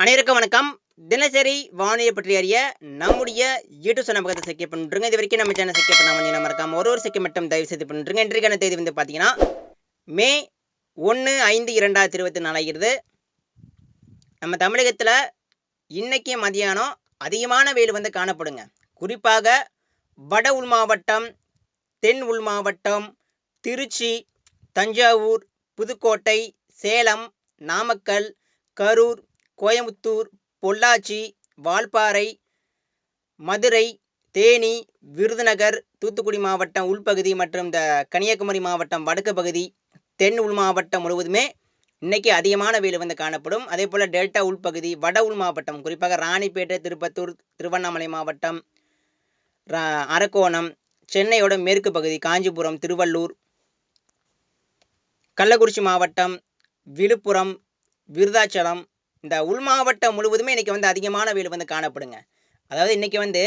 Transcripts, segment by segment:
அனைவருக்கும் வணக்கம். தினசரி வானிலை பற்றி அறிய நம்முடைய யூடியூப் சேனல் பக்கத்தை செக் பண்ணிட்டுருங்க இது வரைக்கும் நம்ம சேனல் செக் பண்ணாமல் நீங்கள் மறக்காம ஒரு ஒரு செக் மட்டும் தயவு செய்து பண்ணிட்டுருங்க இன்றைக்கான தேதி வந்து பார்த்தீங்கன்னா மே ஒன்று ஐந்து இரண்டாயிரத்தி இருபத்தி நாலாகிறது நம்ம தமிழகத்தில் இன்னைக்கு மதியானம் அதிகமான வெயில் வந்து காணப்படுங்க. குறிப்பாக வட உள் மாவட்டம் தென் உள் மாவட்டம் திருச்சி தஞ்சாவூர் புதுக்கோட்டை சேலம் நாமக்கல் கரூர் கோயமுத்தூர் பொள்ளாச்சி வால்பாறை மதுரை தேனி விருதுநகர் தூத்துக்குடி மாவட்டம் உள்பகுதி மற்றும் இந்த கன்னியாகுமரி மாவட்டம் வடக்கு பகுதி தென் உள் மாவட்டம் முழுவதுமே இன்றைக்கி அதிகமான வெயில் வந்து காணப்படும். அதே போல் டெல்டா உள்பகுதி வட உள் மாவட்டம் குறிப்பாக ராணிப்பேட்டை திருப்பத்தூர் திருவண்ணாமலை மாவட்டம் ரா- அரக்கோணம் சென்னையோட மேற்கு பகுதி காஞ்சிபுரம் திருவள்ளூர் கள்ளக்குறிச்சி மாவட்டம் விழுப்புரம் விருதாச்சலம் இந்த உள் மாவட்டம் முழுவதுமே இன்னைக்கு வந்து அதிகமான வெயில் வந்து காணப்படுங்க. அதாவது இன்னைக்கு வந்து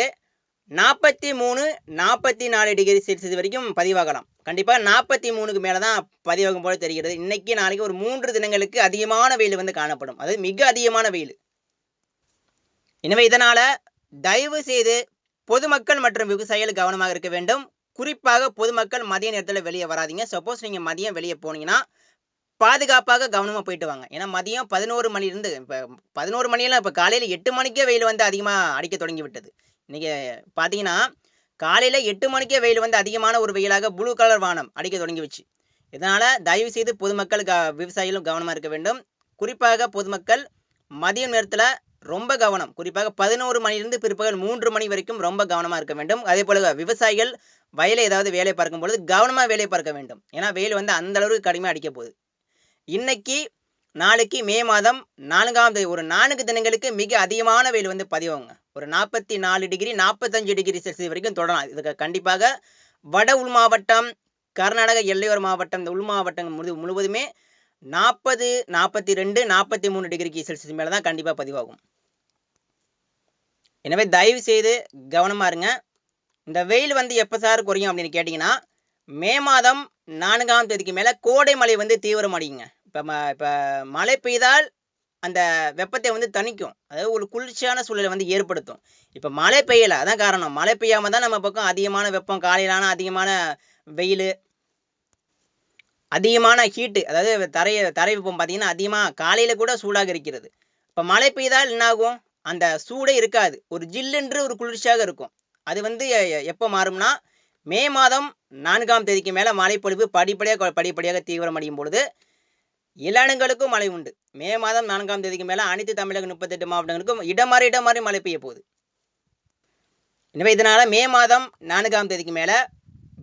நாற்பத்தி மூணு நாற்பத்தி நாலு டிகிரி செல்சியஸ் வரைக்கும் பதிவாகலாம். கண்டிப்பாக நாற்பத்தி மூணுக்கு மேலே தான் பதிவாகும் போல தெரிகிறது. இன்னைக்கு நாளைக்கு ஒரு மூன்று தினங்களுக்கு அதிகமான வெயில் வந்து காணப்படும். அதாவது மிக அதிகமான வெயில். எனவே இதனால் தயவு செய்து பொதுமக்கள் மற்றும் விவசாயிகள் கவனமாக இருக்க வேண்டும். குறிப்பாக பொதுமக்கள் மதிய நேரத்தில் வெளியே வராதீங்க. சப்போஸ் நீங்கள் மதியம் வெளியே போனீங்கன்னா பாதுகாப்பாக கவனமாக போயிட்டு வாங்க. ஏன்னா மதியம் பதினோரு மணிலேருந்து இப்போ பதினோரு மணியெல்லாம் இப்போ காலையில் எட்டு மணிக்கே வெயில் வந்து அதிகமாக அடிக்க தொடங்கி விட்டது. இன்றைக்கி பார்த்தீங்கன்னா காலையில் எட்டு மணிக்கே வெயில் வந்து அதிகமான ஒரு வெயிலாக ப்ளூ கலர் வானம் அடிக்க தொடங்கி வச்சு. இதனால் தயவு செய்து பொதுமக்கள் க விவசாயிகளும் கவனமாக இருக்க வேண்டும். குறிப்பாக பொதுமக்கள் மதிய நேரத்தில் ரொம்ப கவனம். குறிப்பாக பதினோரு மணிலிருந்து பிற்பகல் மூன்று மணி வரைக்கும் ரொம்ப கவனமாக இருக்க வேண்டும். அதே போல் விவசாயிகள் வயலை ஏதாவது வேலை பார்க்கும் பொழுது கவனமாக வேலை பார்க்க வேண்டும். ஏன்னா வெயில் வந்து அந்த அளவுக்கு கடுமையாக அடிக்க போகுது. இன்னைக்கு நாளைக்கு மே மாதம் நான்காம் தேதி ஒரு நான்கு தினங்களுக்கு மிக அதிகமான வெயில் வந்து பதிவாங்க. ஒரு நாற்பத்தி நாலு டிகிரி நாற்பத்தஞ்சு டிகிரி செல்சியஸ் வரைக்கும் தொடரலாம். இதுக்கு கண்டிப்பாக வட உள் மாவட்டம் கர்நாடக எல்லையோர மாவட்டம் இந்த உள் மாவட்டங்கள் முழு முழுவதுமே நாற்பது நாற்பத்தி ரெண்டு நாற்பத்தி மூணு டிகிரிக்கு செல்சியஸ் மேலே தான் கண்டிப்பாக பதிவாகும். எனவே தயவு செய்து கவனமாக இருங்க. இந்த வெயில் வந்து எப்போ சார் குறையும் அப்படின்னு கேட்டிங்கன்னா மே மாதம் நான்காம் தேதிக்கு மேலே கோடை மழை வந்து தீவிரமடையுங்க இப்போ ம இப்போ மழை பெய்தால் அந்த வெப்பத்தை வந்து தணிக்கும். அதாவது ஒரு குளிர்ச்சியான சூழலை வந்து ஏற்படுத்தும். இப்போ மழை பெய்யலை அதான் காரணம். மழை பெய்யாமல் தான் நம்ம பக்கம் அதிகமான வெப்பம் காலையிலான அதிகமான வெயில் அதிகமான ஹீட்டு அதாவது தரை தரை வெப்பம் பார்த்தீங்கன்னா அதிகமாக காலையில் கூட சூடாக இருக்கிறது. இப்போ மழை பெய்தால் என்னாகும்? அந்த சூடே இருக்காது. ஒரு ஜில்லுன்று ஒரு குளிர்ச்சியாக இருக்கும். அது வந்து எப்போ மாறும்னா மே மாதம் நான்காம் தேதிக்கு மேலே மழைப்பொழிவு படிப்படியாக படிப்படியாக தீவிரமடையும் பொழுது இளனுங்களுக்கும் மழை உண்டு. மே மாதம் நான்காம் தேதிக்கு மேலே அனைத்து தமிழக முப்பத்தெட்டு மாவட்டங்களுக்கும் இடமாறி இடமாறி மழை பெய்ய போகுது. எனவே இதனால் மே மாதம் நான்காம் தேதிக்கு மேலே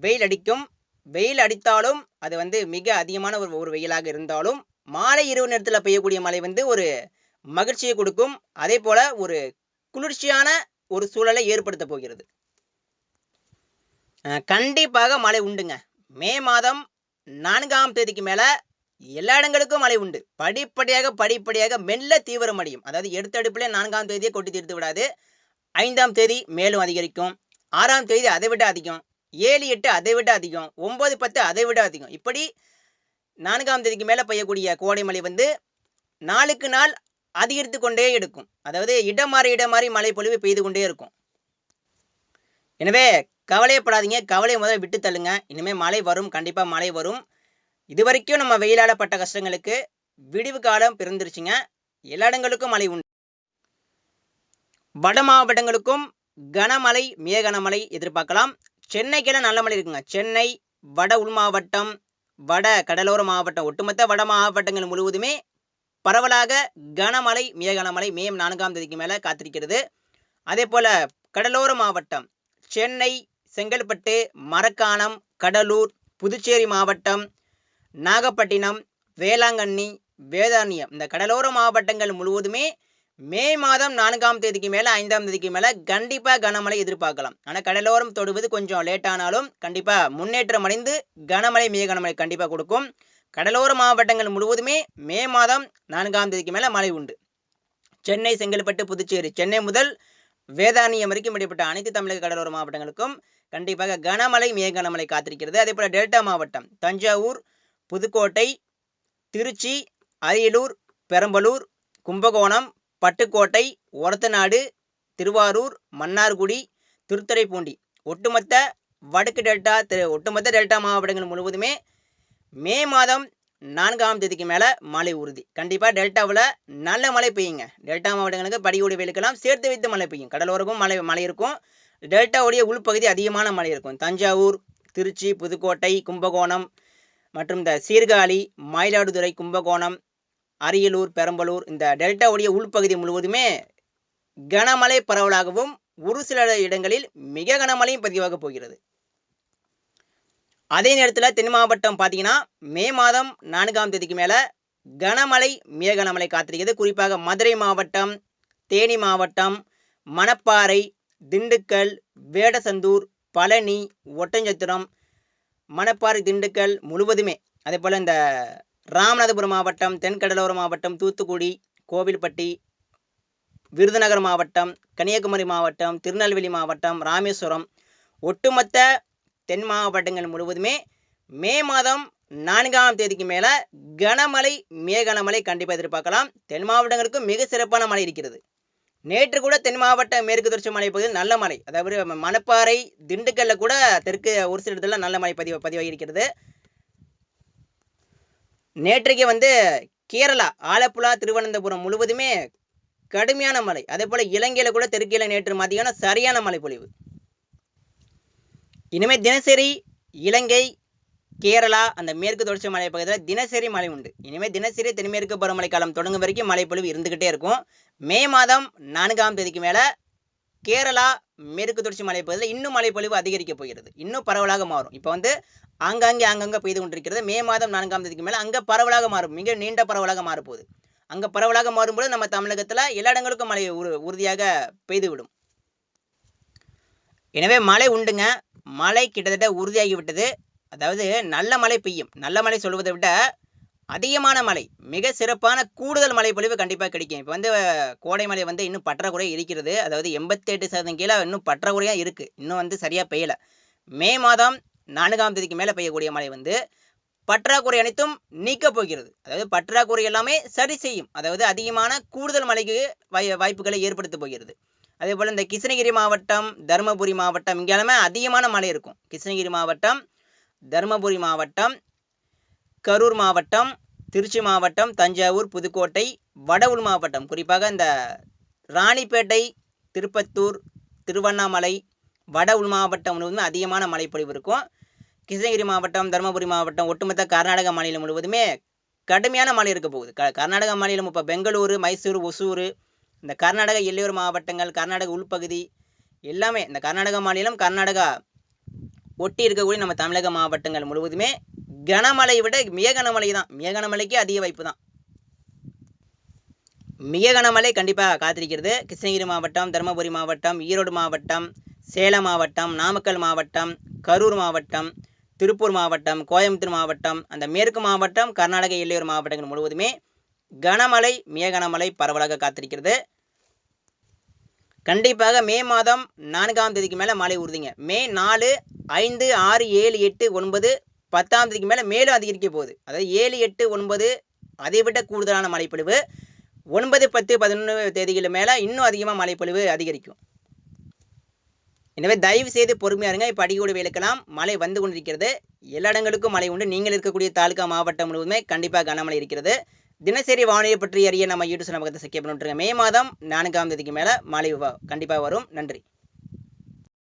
வெயில் அடிக்கும். வெயில் அடித்தாலும் அது வந்து மிக அதிகமான ஒரு ஒரு வெயிலாக இருந்தாலும் மாலை இரவு நேரத்தில் பெய்யக்கூடிய மழை வந்து ஒரு மகிழ்ச்சியை கொடுக்கும். அதே போல் ஒரு குளிர்ச்சியான ஒரு சூழலை ஏற்படுத்த போகிறது. கண்டிப்பாக மழை உண்டுங்க. மே மாதம் நான்காம் தேதிக்கு மேலே எல்லா இடங்களுக்கும் மழை உண்டு. படிப்படியாக படிப்படியாக மெல்ல தீவிரமடையும் அதாவது எடுத்தடுப்பிலே நான்காம் தேதியை கொட்டி தீர்த்து விடாது. ஐந்தாம் தேதி மேலும் அதிகரிக்கும். ஆறாம் தேதி அதை விட அதிகம். ஏழு எட்டு அதை விட அதிகம். ஒன்பது பத்து அதை விட அதிகம். இப்படி நான்காம் தேதிக்கு மேலே பெய்யக்கூடிய கோடை மழை வந்து நாளுக்கு நாள் அதிகரித்து கொண்டே இருக்கும் அதாவது இடம் மாறி இடம் மாறி மழை பொழிவு பெய்து கொண்டே இருக்கும். எனவே கவலையப்படாதீங்க. கவலையை முதல்ல விட்டு தள்ளுங்க. இனிமேல் மழை வரும். கண்டிப்பாக மழை வரும். இது வரைக்கும் நம்ம வெயிலாடப்பட்ட பட்ட கஷ்டங்களுக்கு விடிவு காலம் பிறந்துருச்சுங்க. எல்லா இடங்களுக்கும் மழை உண்டு. வட மாவட்டங்களுக்கும் கனமழை மிக கனமழை எதிர்பார்க்கலாம். சென்னைக்கெல்லாம் நல்ல மழை இருக்குங்க. சென்னை வட உள் மாவட்டம் வட கடலோர மாவட்டம் ஒட்டுமொத்த வட மாவட்டங்கள் முழுவதுமே பரவலாக கனமழை மிக கனமழை மே நான்காம் தேதிக்கு மேலே காத்திருக்கிறது. அதே போல் கடலோர மாவட்டம் சென்னை செங்கல்பட்டு மரக்காணம் கடலூர் புதுச்சேரி மாவட்டம் நாகப்பட்டினம் வேளாங்கண்ணி வேதாரண்யம். இந்த கடலோர மாவட்டங்கள் முழுவதுமே மே மாதம் நான்காம் தேதிக்கு மேலே ஐந்தாம் தேதிக்கு மேலே கண்டிப்பாக கனமழை எதிர்பார்க்கலாம். ஆனால் கடலோரம் தொடுவது கொஞ்சம் லேட் ஆனாலும் கண்டிப்பாக முன்னேற்றம் அடைந்து கனமழை மிக கனமழை கண்டிப்பாக கொடுக்கும். கடலோர மாவட்டங்கள் முழுவதுமே மே மாதம் நான்காம் தேதிக்கு மேலே மழை உண்டு. சென்னை செங்கல்பட்டு புதுச்சேரி. சென்னை முதல் வேதாரண்யம் வரைக்கும் இடைப்பட்ட அனைத்து தமிழக கடலோர மாவட்டங்களுக்கும் கண்டிப்பாக கனமழை மிக கனமழை காத்திருக்கிறது. அதே போல் டெல்டா மாவட்டம் தஞ்சாவூர் புதுக்கோட்டை திருச்சி அரியலூர் பெரம்பலூர் கும்பகோணம் பட்டுக்கோட்டை ஒரத்தநாடு திருவாரூர் மன்னார்குடி திருத்துறைப்பூண்டி. ஒட்டுமொத்த வடக்கு டெல்டா ஒட்டுமொத்த டெல்டா மாவட்டங்கள் முழுவதுமே மே மாதம் நான்காம் தேதிக்கு மேலே மழை உறுதி. கண்டிப்பாக டெல்டாவில் நல்ல மழை பெய்யுங்க. டெல்டா மாவட்டங்களுக்கு படியோடு வெளுக்கலாம். சேர்த்து வைத்து மழை பெய்யும். கடலோரக்கும் மழை மழை இருக்கும். டெல்டாவுடைய உள்பகுதி அதிகமான மழை இருக்கும். தஞ்சாவூர் திருச்சி புதுக்கோட்டை கும்பகோணம் மற்றும் இந்த சீர்காழி மயிலாடுதுறை கும்பகோணம் அரியலூர் பெரம்பலூர் இந்த டெல்டாவுடைய உள்பகுதி முழுவதுமே கனமழை பரவலாகவும் ஒரு சில இடங்களில் மிக கனமழையும் பதிவாக போகிறது. அதே நேரத்தில் தென் மாவட்டம் பார்த்தீங்கன்னா மே மாதம் நான்காம் தேதிக்கு மேலே கனமழை மிக கனமழை காத்திருக்கிறது. குறிப்பாக மதுரை மாவட்டம் தேனி மாவட்டம் மணப்பாறை திண்டுக்கல் வேடசந்தூர் பழனி ஒட்டஞ்சத்திரம் மணப்பாறை திண்டுக்கல் முழுவதுமே. அதே போல் இந்த ராமநாதபுரம் மாவட்டம் தென்கடலோர மாவட்டம் தூத்துக்குடி கோவில்பட்டி விருதுநகர் மாவட்டம் கன்னியாகுமரி மாவட்டம் திருநெல்வேலி மாவட்டம் ராமேஸ்வரம் ஒட்டுமொத்த தென் மாவட்டங்கள் முழுவதுமே மே மாதம் நான்காம் தேதிக்கு மேலே கனமழை மிக கனமழை கண்டிப்பாக எதிர்பார்க்கலாம். தென் மாவட்டங்களுக்கு மிக சிறப்பான மழை இருக்கிறது. நேற்று கூட தென் மாவட்ட மேற்கு தொடர்ச்சி மலை பகுதியில் நல்ல மழை. அதாவது மணப்பாறை திண்டுக்கல்ல கூட தெற்கு ஒரு சில இடத்துல நல்ல மழை பதிவு பதிவாகி இருக்கிறது நேற்றைக்கு வந்து கேரளா ஆலப்புழா திருவனந்தபுரம் முழுவதுமே கடுமையான மழை. அதே போல் இலங்கையில் கூட தெற்கில நேற்று மதியானம் சரியான மழை பொழிவு. இனிமேல் தினசரி இலங்கை கேரளா அந்த மேற்கு தொடர்ச்சி மலை பகுதியில் தினசரி மழை உண்டு. இனிமேல் தினசரி தென்மேற்கு பருவமழை காலம் தொடங்கும் வரைக்கும் மழைப்பொழிவு இருந்துக்கிட்டே இருக்கும். மே மாதம் நான்காம் தேதிக்கு மேலே கேரளா மேற்கு தொடர்ச்சி மலை பகுதியில் இன்னும் மழைப்பொழிவு அதிகரிக்க போகிறது. இன்னும் பரவலாக மாறும். இப்போ வந்து ஆங்காங்கே ஆங்காங்கே பெய்து கொண்டிருக்கிறது. மே மாதம் நான்காம் தேதிக்கு மேலே அங்கே பரவலாக மாறும். மிக நீண்ட பரவலாக மாறப்போகுது. அங்கே பரவலாக மாறும்போது நம்ம தமிழகத்தில் எல்லா இடங்களுக்கும் மழை உறு உறுதியாக பெய்துவிடும். எனவே மழை உண்டுங்க. மழை கிட்டத்தட்ட உறுதியாகி விட்டது. அதாவது நல்ல மழை பெய்யும். நல்ல மழை சொல்வதை விட அதிகமான மழை மிக சிறப்பான கூடுதல் மழை பொழிவு கண்டிப்பாக கிடைக்கும். இப்போ வந்து கோடை மழை வந்து இன்னும் பற்றாக்குறை இருக்கிறது. அதாவது எண்பத்தெட்டு சதவீதம் கீழே இன்னும் பற்றாக்குறையாக இருக்குது இன்னும் வந்து சரியாக பெய்யலை. மே மாதம் நான்காம் தேதிக்கு மேலே பெய்யக்கூடிய மழை வந்து பற்றாக்குறை அனைத்தும் நீக்கப் போகிறது. அதாவது பற்றாக்குறை எல்லாமே சரி செய்யும். அதாவது அதிகமான கூடுதல் மழைக்கு வாய் வாய்ப்புகளை ஏற்படுத்த போகிறது. அதே போல் இந்த கிருஷ்ணகிரி மாவட்டம் தருமபுரி மாவட்டம் இங்கே எல்லாமே அதிகமான மழை இருக்கும். கிருஷ்ணகிரி மாவட்டம் தருமபுரி மாவட்டம் கரூர் மாவட்டம் திருச்சி மாவட்டம் தஞ்சாவூர் புதுக்கோட்டை வட மாவட்டம். குறிப்பாக இந்த ராணிப்பேட்டை திருப்பத்தூர் திருவண்ணாமலை வட மாவட்டம் முழுவதுமே அதிகமான மழைப்பொழிவு இருக்கும். கிருஷ்ணகிரி மாவட்டம் தருமபுரி மாவட்டம் ஒட்டுமொத்த கர்நாடக மாநிலம் முழுவதுமே கடுமையான மழை இருக்க போகுது. க கர்நாடக மாநிலம் இப்போ பெங்களூரு மைசூர் ஒசூர் இந்த கர்நாடக எல்லையோர மாவட்டங்கள் கர்நாடக உள்பகுதி எல்லாமே இந்த கர்நாடக மாநிலம் கர்நாடகா ஒட்டி இருக்கக்கூடிய நம்ம தமிழக மாவட்டங்கள் முழுவதுமே கனமழை விட மிக கனமழை தான். மிக கனமழைக்கு அதிக வாய்ப்பு தான். மிக கனமழை கண்டிப்பாக காத்திருக்கிறது. கிருஷ்ணகிரி மாவட்டம் தருமபுரி மாவட்டம் ஈரோடு மாவட்டம் சேலம் மாவட்டம் நாமக்கல் மாவட்டம் கரூர் மாவட்டம் திருப்பூர் மாவட்டம் கோயம்புத்தூர் மாவட்டம் அந்த மேற்கு மாவட்டம் கர்நாடக எல்லையோர் மாவட்டங்கள் முழுவதுமே கனமழை மிக கனமழை பரவலாக காத்திருக்கிறது. கண்டிப்பாக மே மாதம் நான்காம் தேதிக்கு மேலே மழை உறுதிங்க மே நாலு ஐந்து ஆறு ஏழு எட்டு ஒன்பது பத்தாம் தேதிக்கு மேலே மேலும் அதிகரிக்க போகுது. அதாவது ஏழு எட்டு ஒன்பது அதை விட கூடுதலான மழைப்பொழிவு. ஒன்பது பத்து பதினொன்று தேதிகள் மேலே இன்னும் அதிகமாக மழைப்பொழிவு அதிகரிக்கும். எனவே தயவு செய்து பொறுமையாக இருங்க. இப்போ அடிக்கூட வேலைக்கெல்லாம் மழை வந்து கொண்டிருக்கிறது. எல்லா இடங்களுக்கும் மழை உண்டு. நீங்கள் இருக்கக்கூடிய தாலுகா மாவட்டம் முழுவதுமே கண்டிப்பாக கனமழை இருக்கிறது. தினசரி வானிலை பற்றி அறிய நம்ம யூடியூப் நமக்கு செக் பண்ணிட்டுருங்க மே மாதம் நான்காம் தேதிக்கு மேலே மாலை கண்டிப்பாக வரும். நன்றி.